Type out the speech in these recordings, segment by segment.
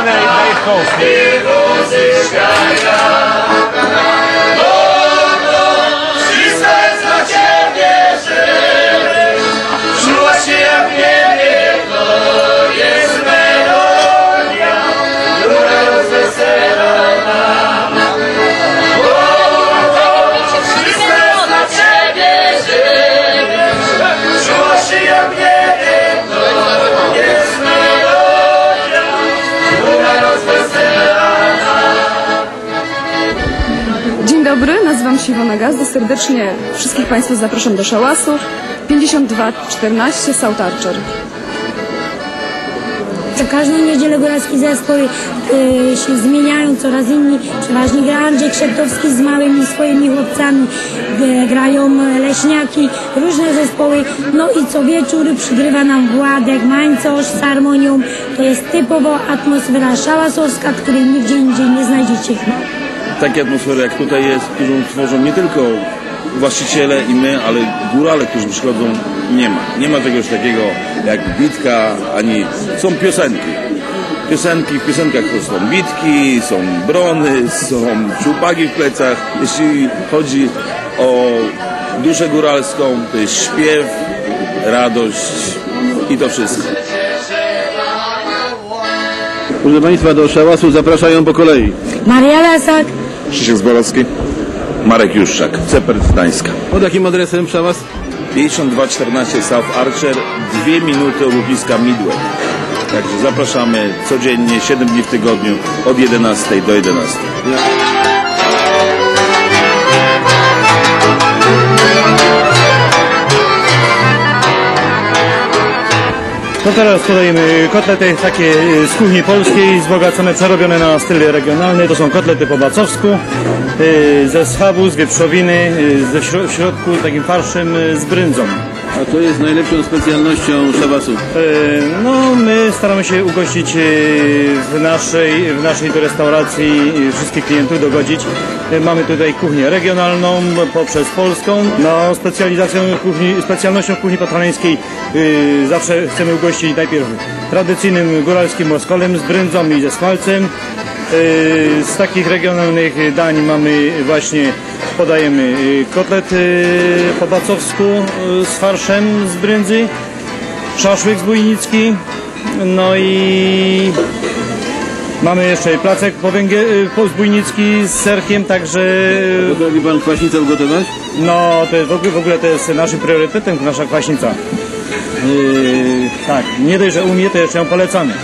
na, na nazywam się Iwona Gazda. Serdecznie wszystkich Państwa zapraszam do szałasu 5214 South Archer. Co każdą niedzielę góralskie zespoły y, się zmieniają, coraz inni. Przeważnie gra Andrzej Krzeptowski z małymi swoimi chłopcami, y, grają leśniaki, różne zespoły. No i co wieczór przygrywa nam Władek, Mańcosz z harmonią. To jest typowo atmosfera szałasowska, której nigdzie indziej nie znajdziecie. Takie atmosfery jak tutaj jest, którą tworzą nie tylko właściciele i my, ale górale, którzy przychodzą, nie ma. Nie ma czegoś takiego jak bitka, ani są piosenki. Piosenki, w piosenkach to są bitki, są brony, są czupagi w plecach. Jeśli chodzi o duszę góralską, to jest śpiew, radość i to wszystko. Proszę Państwa, do szałasu zapraszają po kolei. Maria Lesak, Krzysiek Zborowski, Marek Juszczak, Ceper Gdańska. Pod jakim adresem szałas? 5214 South Archer, dwie minuty od lotniska Midway. Także zapraszamy codziennie, 7 dni w tygodniu, od 11 do 11. No teraz podajemy kotlety takie z kuchni polskiej, wzbogacone, przerobione na styl regionalny. To są kotlety po bacowsku, y, ze schabu, z wieprzowiny, y, ze śro- w środku takim farszem y, z bryndzą. A to jest najlepszą specjalnością szawasu. Y, No, my staramy się ugościć w naszej, w naszej restauracji wszystkich klientów, dogodzić. Mamy tutaj kuchnię regionalną poprzez polską. No, specjalizacją kuchni, specjalnością kuchni patroneńskiej y, zawsze chcemy ugościć najpierw tradycyjnym góralskim moskolem z brędzą i ze smalcem. Y, Z takich regionalnych dań mamy właśnie, podajemy y, kotlet y, po bacowsku z farszem z brędzy, szaszłyk zbójnicki, no i mamy jeszcze placek po, węgie, po zbójnicki z serkiem, także Potrafi Pan kwaśnicę ugotować? no to jest, w, ogóle, w ogóle to jest naszym priorytetem nasza kwaśnica. Yy, tak, nie dość, że umie, to jeszcze ją polecamy.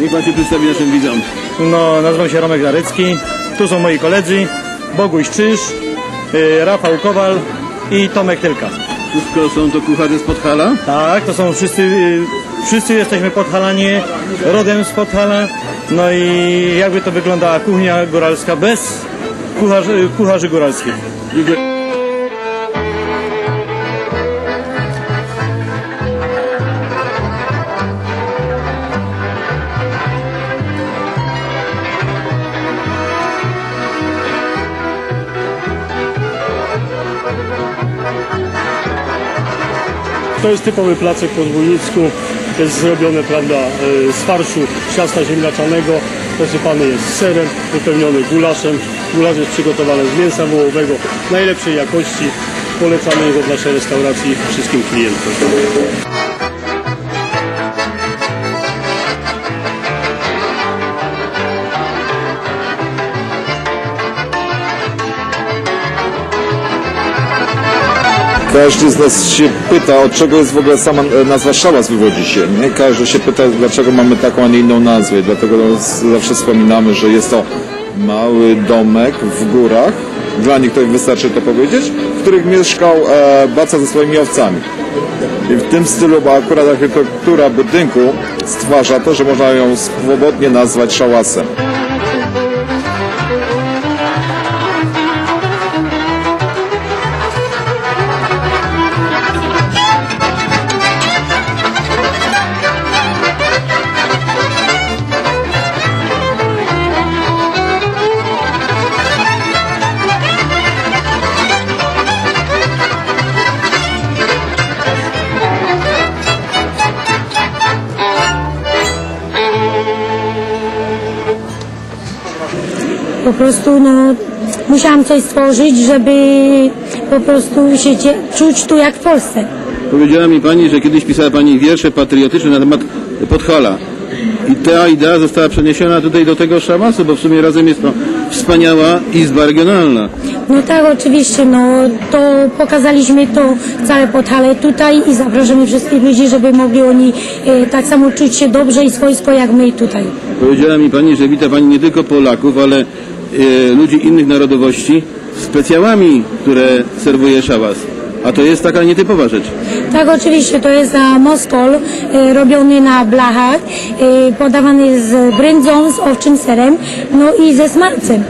Niech Pan się przedstawi naszym widzom. No, nazywam się Romek Zarycki, tu są moi koledzy, Boguś Czyż, yy, Rafał Kowal i Tomek Tylka. Wszystko są to kucharze z Podhala? Tak, to są wszyscy, yy, wszyscy jesteśmy podhalanie, rodem z Podhala, no i jakby to wyglądała kuchnia góralska bez kucharzy, kucharzy góralskich. To jest typowy placek po dwójnicku. Jest zrobione prawda, e, z farszu ciasta ziemniaczanego. Posypany jest serem, wypełniony gulaszem. Gulasz jest przygotowany z mięsa wołowego najlepszej jakości. Polecamy go w naszej restauracji wszystkim klientom. Każdy z nas się pyta, od czego jest w ogóle sama e, nazwa szałas wywodzi się. Nie? Każdy się pyta, dlaczego mamy taką, a nie inną nazwę. Dlatego zawsze wspominamy, że jest to mały domek w górach, dla nich to wystarczy to powiedzieć, w których mieszkał e, Baca ze swoimi owcami. I w tym stylu, bo akurat architektura budynku stwarza to, że można ją swobodnie nazwać szałasem. Prostu no, musiałam coś stworzyć, żeby po prostu się czuć tu jak w Polsce. Powiedziała mi pani, że kiedyś pisała pani wiersze patriotyczne na temat Podhala. I ta idea została przeniesiona tutaj do tego szałasu, bo w sumie razem jest to wspaniała izba regionalna. No tak, oczywiście, no to pokazaliśmy to całe Podhale tutaj i zapraszamy wszystkich ludzi, żeby mogli oni e, tak samo czuć się dobrze i swojsko jak my tutaj. Powiedziała mi pani, że wita pani nie tylko Polaków, ale ludzi innych narodowości specjałami, które serwuje szałas. A to jest taka nietypowa rzecz. Tak, oczywiście, to jest moskol e, robiony na blachach, e, podawany z brędzą, z owczym serem, no i ze smalcem.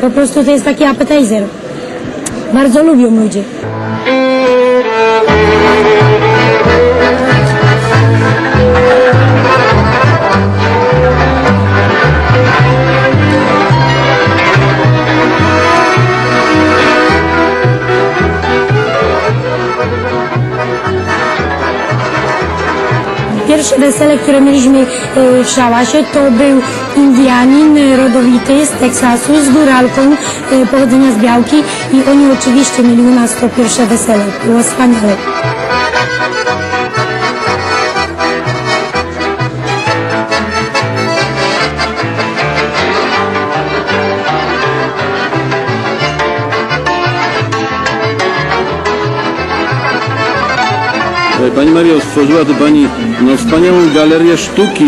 Po prostu to jest taki appetizer. Bardzo lubią ludzie. Wesele, które mieliśmy e, w Szałasie, to był Indianin e, rodowity z Teksasu, z góralką e, pochodzenia z Białki i oni oczywiście mieli u nas to pierwsze wesele. Było wspaniałe. Pani Mario, stworzyła tu Pani no, wspaniałą galerię sztuki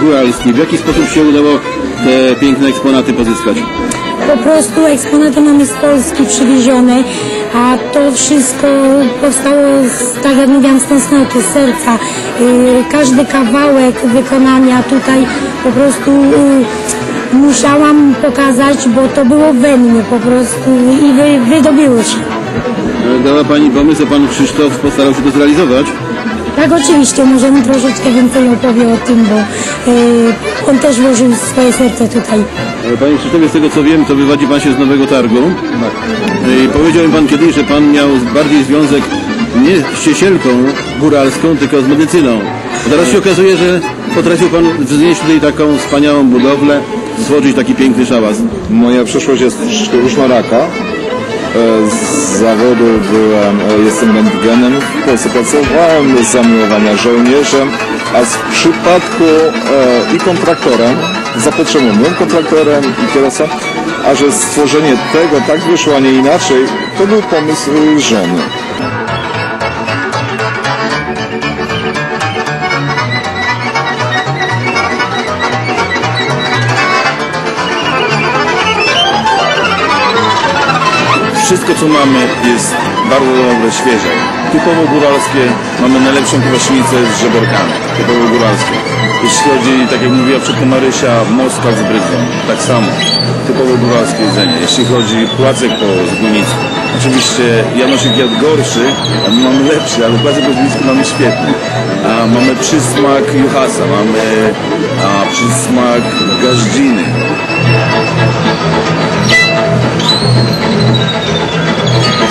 góralskiej. W jaki sposób się udało te piękne eksponaty pozyskać? Po prostu eksponaty mamy z Polski przywiezione, a to wszystko powstało, z, tak jak mówiłam, z tęsknoty, z serca. Yy, każdy kawałek wykonania tutaj po prostu yy, musiałam pokazać, bo to było we mnie po prostu i wy, wydobyło się. Dała Pani pomysł, a Pan Krzysztof postarał się to zrealizować. Tak, oczywiście, możemy troszeczkę więcej opowie o tym, bo yy, on też włożył swoje serce tutaj. Panie Krzysztofie, z tego co wiem, to wywodzi Pan się z Nowego Targu. E, I powiedział mi Pan kiedyś, że Pan miał bardziej związek nie z ściesielką góralską, tylko z medycyną. A teraz się okazuje, że potrafił Pan wznieść tutaj taką wspaniałą budowlę, stworzyć taki piękny szałas. Moja przyszłość jest różnoraka. E, Z zawodu byłem, e, jestem rentgenem, w Polsce pracowałem z zamiłowania żołnierzem, a w przypadku e, i kontraktorem, zapotrzebowym kontraktorem i kierowcą, a że stworzenie tego tak wyszło, a nie inaczej, to był pomysł żony. Wszystko co mamy jest bardzo dobre, świeże. Typowo góralskie, mamy najlepszą kwaśnicę z żeberkami. Typowo góralskie. Jeśli chodzi, tak jak mówiła przedtem Marysia, moska z brydzą. Tak samo. Typowo góralskie jedzenie. Jeśli chodzi płacek po zgunicy. Oczywiście Janoszyk jadł gorszy, a my mamy lepszy, ale płacek po zgunicku mamy świetny. A mamy przysmak juhasa, mamy a, przysmak gaździny. あ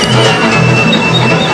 っ。